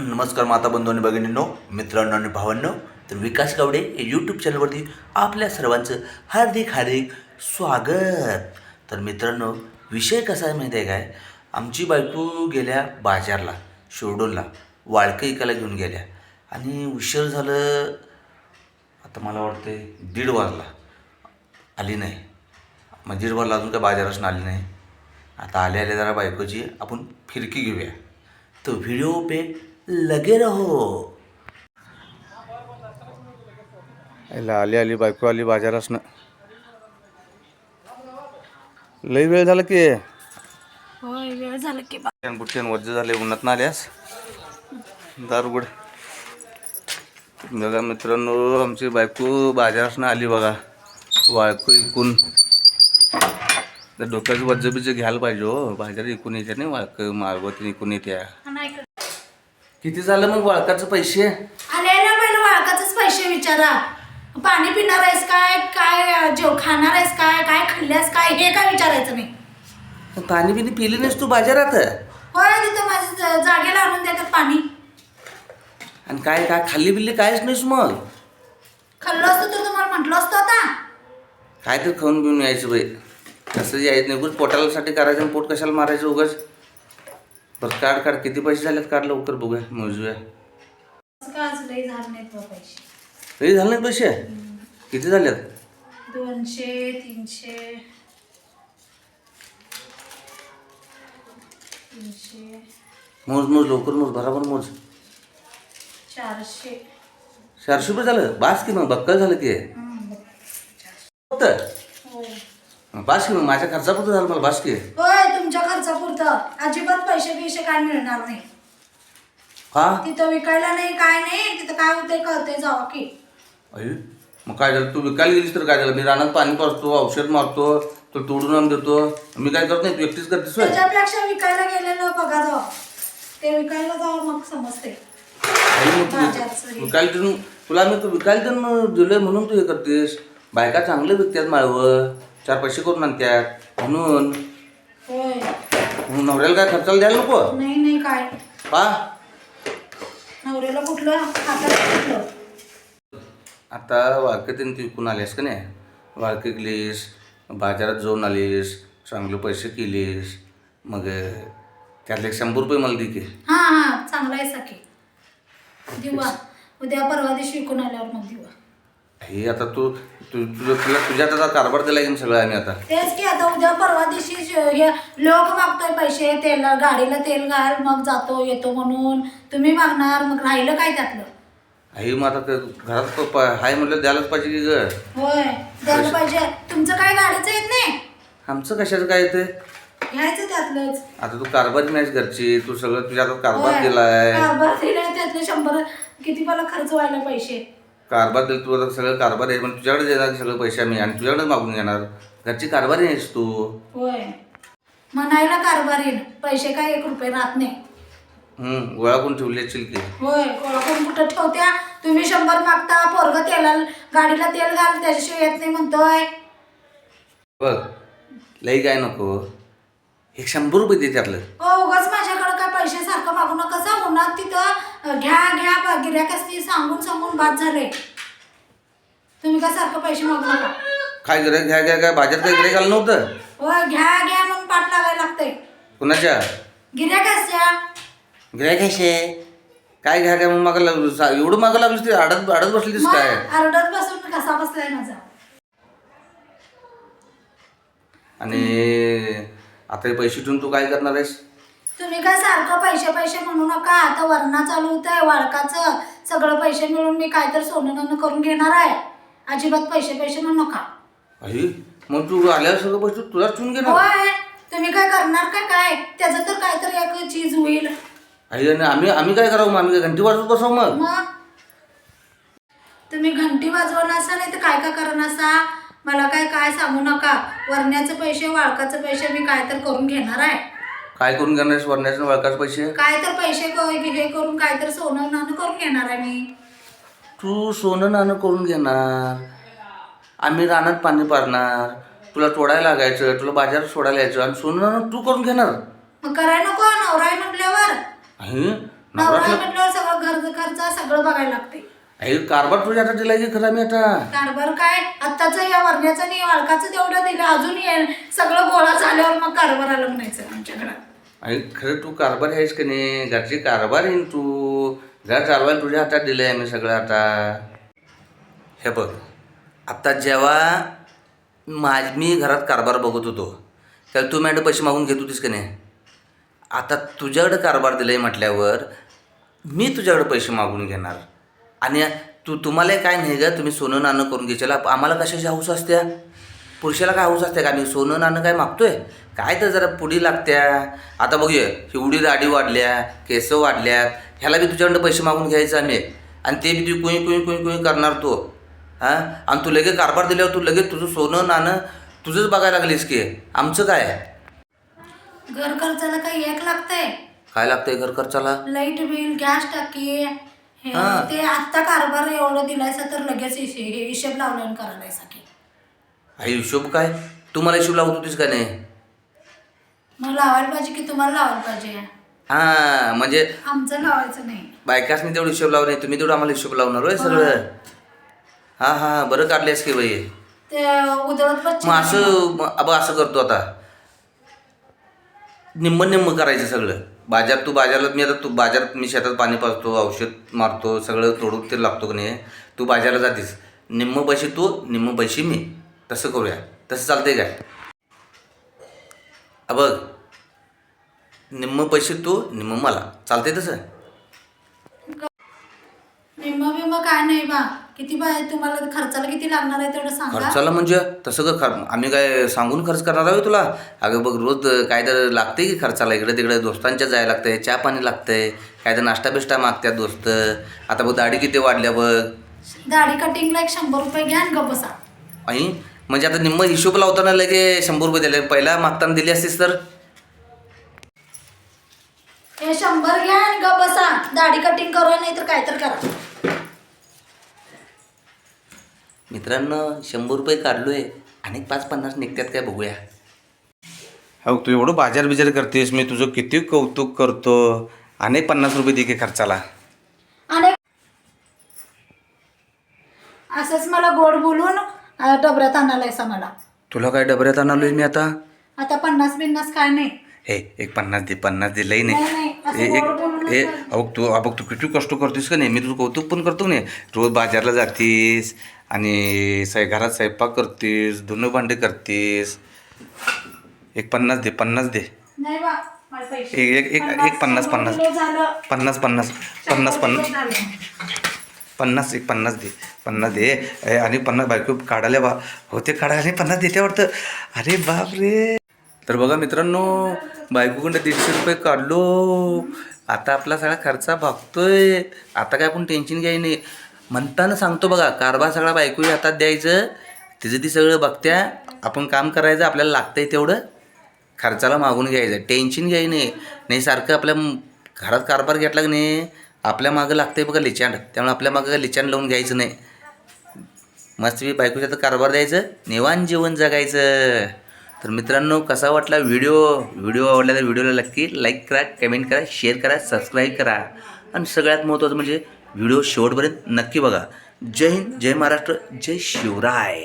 नमस्कार माता बंधू आणि भगिनींनो मित्रांनो आणि भावांनो. तर विकास गावडे यूट्यूब चॅनलवरती आपल्या सर्वांचं हार्दिक हार्दिक स्वागत. तर मित्रांनो विषय कसा आहे माहिती आहे काय? आमची बायको गेल्या बाजारला शिरडोनला वाळकं इकायला घेऊन गेल्या. आणि उशीर झालं आता मला वाटते दीड वाजला. आली नाही. मग दीड वाजला अजून काय बाजारासून आली नाही. आता आले आले जरा बायकोची आपण फिरकी घेऊया. तर व्हिडिओ पे लगे रहो। याला आली आली बायको आली बाजारासनं. लई वेळ झाला की. होय वेळ झाला की बा. बुट्ट्यान वज्ज झाले उन्हात आल्यास दारुगड. बघा मित्रांनो आमची बायको बाजारासनं आली बघा. वाळको इकून. तर डोक्याचं वज्ज बिज्ज घ्यायला पाहिजे हो. बाजार इकून येते नाही वाळकं मारवती इकून येत्या. किती झालं मग वाळकाचं पैसे? आले ना पहिलं वाळकाचेच पैसे विचारा. पाणी पिणार आहेस काय? काय जेव खाणार आहेस काय? काय खाल्ल्यास काय? हे काय विचारायचं नाही पाणी बिनी पिली नाहीस तू बाजारात? होय तिथं माझ्या ज- जागेला आणून देतात पाणी. आणि काय काय खाल्ली बिल्ली कायच नाहीस मग? खाल्लं असतं तर तुम्हाला म्हटलं असतं आता. काय तर खाऊन बिऊन यायचं बाई. कसं यायचं नाही. उगाच पोटासाठी करायचं आणि पोट कशाला मारायचं उगाच? बरं काढ काढ किती पैसे झालेत काढ लवकर बघूया मोजूया. असं काय आज लई झालं नाहीत बा पैसे. तरी झाले नाहीत पैसे? किती झालेत? दोनशे तीनशे तीनशे. मोज मोज लवकर मोज बराबर मोज. चारशे. चारशे रुपये झालं? बास की मग बक्कल झालं की. फक्त हो. बास की मग माझ्या खर्चापुरतं झालं मला बास की. होय. तुमच्या खर्चापुरतं अजिबात पैसे बिशे काय मिळणार नाही. हा? तिथं विकायला नाही काय नाही तिथं काय होतंय कळतंय जावा की. मग काय झालं? तू विकायला गेलीस तर काय झालं? मी रानात पाणी पाजतो औषध मारतो तो तोडून आणून देतो. मी काय करत नाही? तू एकटीच करतेस होय? त्याच्यापेक्षा विकायला गेलेलं बघा जावा. ते विकायला जावं मग समजते मग तू. विकायला देऊन तुला मी विकायला देऊन दिलंय म्हणून तू हे करतेस. बायका चांगलं विकतात माळवं. चार पैसे करून आणतात म्हणून नवऱ्याला काय खर्चाला द्यायला नको? नाही नाही काय? पा नवऱ्याला कुठलं? हातात कुठलं? आता वाळकतीन ती विकून आलीस का नाही? वाळके गेलीस बाजारात जाऊन आलीस चांगले पैसे केलीस मग त्यातले एक शंभर रुपये मला दे की. हा हा चांगला आहे सखी. दिवा उद्या परवा दिवशी विकून आल्यावर मग दिवा. हे आता तू तू तुझं तुला तुझ्यात आता कारभार दिला की सगळं आम्ही आता? तेच की आता उद्या परवा दिवशी श- हे लोक मागतोय पैसे तेल गाडीला तेल घाल मग जातो येतो म्हणून. तुम्ही मागणार मग राहिलं काय त्यातलं? आई मग आता ते घरात प- हाय म्हटलं द्यायलाच पाहिजे की ग? होय द्यायला पाहिजे. तुमचं काय गाडीचं येत नाही? आमचं कशाचं काय ते घ्यायचं त्यातलंच. आता तू कारभारी नाहीस घरची तू सगळं तुझ्या हातात कारभार होय. दिलाय. कारभार दिलाय त्यातले शंभर किती मला खर्च व्हायला पैसे कारभार दिला तू आता सगळं कारभार आहे. पण तुझ्याकडे देणार सगळं पैसे आम्ही आणि तुझ्याकडेच मागून घेणार. घरची कारभारी नाहीस तू. होय. म्हणायला कारभार येईल. पैसे काय एक रुपये राहत नाही. हम्म गोळा करून ठेवली असशील की. होय करून कुठं ठेवत्या? तुम्ही शंभर मागता पोरग तेला गाडीला तेल घाल त्याच्याशिवाय येत नाही म्हणतोय. बघ लई काय नको. एक शंभर रुपये दे त्यातलं. हो उगाच पैसे सारखं मागू नका कसं उन्हात तिथं घ्या घ्या गिऱ्हाईकासनी सांगून सांगून बाद झाले. तुम्ही काय सारखं पैसे मागू नका? काय गिरायक घ्या घ्या काय बाजारात काय गिरायक आलं नव्हतं? होय घ्या घ्या म्हणून पाठ लागायला लागतंय. कुणाच्या? गिऱ्हाईकाच्या गिरायक कसे काय घ्या काय मग मागा लागलं? सा- एवढं मागा लागलीस ते अडत अडत बसलीस मग काय? आरडत बसून कसा बसलाय माझा? आणि आता हे पैसे ठेवून तू काय करणार आहेस? तुम्ही काय सारखं पैसे पैसे म्हणू नका. आता वरणा चालू होत आहे वाळकाचं. सगळं पैसे मिळून मी काय तर सोनं नाणं करून घेणार आहे. अजिबात पैसे पैसे म्हणू नका. आई मग तू आल्यावर सगळं पैसे तुलाच ठेवून घेणार? होय. तुम्ही काय करणार का काय? त्याचं तर काहीतरी एक चीज होईल. आई आणि आम्ही आम्ही काय करावं? मग आम्ही काय घंटी वाजवत बसावं मग? मग? तुम्ही घंटी वाजवणार असा नाही तर काय काय करणार असा? मला काय काय सांगू नका. वरण्याचे पैसे वाळकाचे पैसे मी काय तर करून घेणार आहे. काय करून घेणार? आहेस वरण्याचं वळकाच पैसे? काय तर पैसे क- हे करून काय तर सोनं नाणं करून घेणार आहे मी. तू सोनं नाणं करून घेणार. आम्ही रानात पाणी पारणार. तुला तोडायला लागायचं तुला बाजारात सोडायला यायचं. आणि सोनं नाणं तू करून घेणार. मग कराय नको नवरा आहे म्हटल्यावर. नवरा नवरा म्हटल्यावर सगळं घर खर्च सगळं बघायला लागते. हे कारभार तुझ्या आता दिला की खरा मी आता. कारभार काय? आत्ताच या वरण्याचं नाही वाळकाचं तेवढं दिलं अजून ये सगळं गोळा झाल्यावर मग कारभार आलं म्हणायचं आमच्याकडं. आणि खरं तू कारभार आहेस की नाही? घरचे कारभार येईन तू? घर चालवायला तुझ्या हातात दिलं आहे आम्ही सगळं आता. हे बघ आत्ता जेव्हा माझ मी घरात कारभार बघत होतो त्याला तू मॅडम पैसे मागून घेत होतीस की नाही? आता तुझ्याकडे कारभार दिलंय म्हटल्यावर मी तुझ्याकडे पैसे मागून घेणार. आणि तू तुम्हाला काय नाही ग? तुम्ही सोनं नाणं करून घ्यायला आम्हाला कशाची हाऊस असत्या? पुरुषाला काय हाऊस असते का? आम्ही सोनं नाणं काय मागतोय? काय तर जरा पुढी लागत्या. आता बघूया एवढी दाढी वाढल्या केस वाढल्यात ह्याला बी तुझ्याकडं पैसे मागून घ्यायचं आम्ही. आणि ते बी तू कुई कुई कुई कुई करणार तो. हां? आणि तू लगेच कारभार दिल्यावर तू लगेच तुझं सोनं नाणं तुझंच बघायला लागलीस की. आमचं काय? घर खर्चाला काही एक लागतंय. काय लागतंय घर खर्चाला? लाइट बिल गॅस टाकी. हे हा. ते आत्ता कारभार एवढं दिलायसा तर लगेच हिशे- हिशेब लावल्यानं करायला की आई हिशोब काय? तू मला हिशोब लावत होतीस का नाही? मग लावायला पाहिजे की तुम्हाला लावायला पाहिजे? हां म्हणजे आमचं लावायचं नाही. बायकासनी तेवढं हिशोब लावणार नाही तुम्ही तेवढं आम्हाला हिशोब लावणार होय सगळं? हां. हां बरं काढलेस की बाई. ते उधळत बच्चे मग असं मग. अब असं करतो आता. निम्म निम्म करायचं सगळं. बाजार तू बाजारला मी आता तू बाजारात मी शेतात पाणी पाजतो औषध मारतो सगळं तोडून ते लागतो की नाही? तू बाजारला जातीस. निम्म पैसे तू निम्म पैसे मी. तसं करूया. तसं चालतंय काय? बघ. निम्म पैसे तू निम्म मला. चालतंय तसं? निम्म बिम्म काय नाही बा. किती बा तुम्हाला? खर्चाला किती लागणार आहे तेवढं सांगा. खर्चाला म्हणजे? तसं का खर आम्ही काय सांगून खर्च करणार आहोत तुला? अगं बघ रोज काय तर लागते की खर्चाला. इकडे तिकडे दोस्तांच्या जायला लागतंय चहा पाणी लागतंय. काय तर नाश्ता बिष्टा मागत्यात दोस्त. आता बघ दाढी किती वाढल्या बघ. दाढी कटिंगला एक शंभर रुपये घ्या आणि बसा. आणि म्हणजे आता निम्म हिशोब लावताना लगे शंभर रुपये दिले. पहिला मागताना दिली असतीस तर? हे शंभर घ्या आणि गप बसा. दाढी कटिंग करूया नाही तर काय तर करा. मित्रांनो शंभर रुपये काढलोय आणि पाच पन्नास निघतात काय बघूया. हो तू एवढं बाजार बिजार करतेस मी तुझं किती कौतुक करतो. आणि पन्नास रुपये दे की खर्चाला. आणि असंच मला गोड बोलून डबऱ्यात आणायलायसा मला तुला काय डबऱ्यात आणलोय मी आता? आता पन्नास बिन्नास काय नाही. हे एक पन्नास दे पन्नास दे लई नाही, नाही नाही, असं ए- गोड एक ए. अबघ तू अबघ तू किती कष्ट करतोस का नाही? मी तुझं कौतुक पण करतो नाही? रोज बाजारला जातीस आणि साय घरात स्वयंपाक करतीस धुणं भांडे करतीस. एक पन्नास दे पन्नास दे. नाही बा माझे पैसे. एक एक एक एक पन्नास पन्नास. किलो झालं. पन्नास पन्नास पन्नास पन्नास. पन्नास एक पन्नास दे. पन्नास दे. आणि पन्नास बायको काढायला बा. होते काढायला आणि पन्नास देते वाटतं. अरे बाप रे तर बघा मित्रांनो बायकोकडं दीडशे रुपये काढलो. आता आपला सगळा खर्चा भागतोय. आता काय आपण टेन्शन घ्याय नाही. म्हणताना सांगतो बघा कारभार सगळा बायको हातात द्यायचं. तिचं ती सगळं बघत्या. आपण काम करायचं आपल्याला लागतंय तेवढं. खर्चाला मागून घ्यायचं. टेन्शन घ्याय नाही. नाही सारखं आपल्या घरात कारभार घेतला की नाही आपल्या मागं लागतंय बघा लिचांड. त्यामुळे आपल्या मागं लिचांड लावून घ्यायचं नाही. मस्त मी बायकोच्या तर कारभार द्यायचं निवान जीवन जगायचं. तर मित्रांनो कसा वाटला व्हिडिओ? व्हिडिओ आवडला तर व्हिडिओला नक्की लाईक करा कमेंट करा शेअर करा सबस्क्राईब करा. आणि सगळ्यात महत्त्वाचं म्हणजे व्हिडिओ शेवटपर्यंत नक्की बघा. जय हिंद जय महाराष्ट्र जय शिवराय.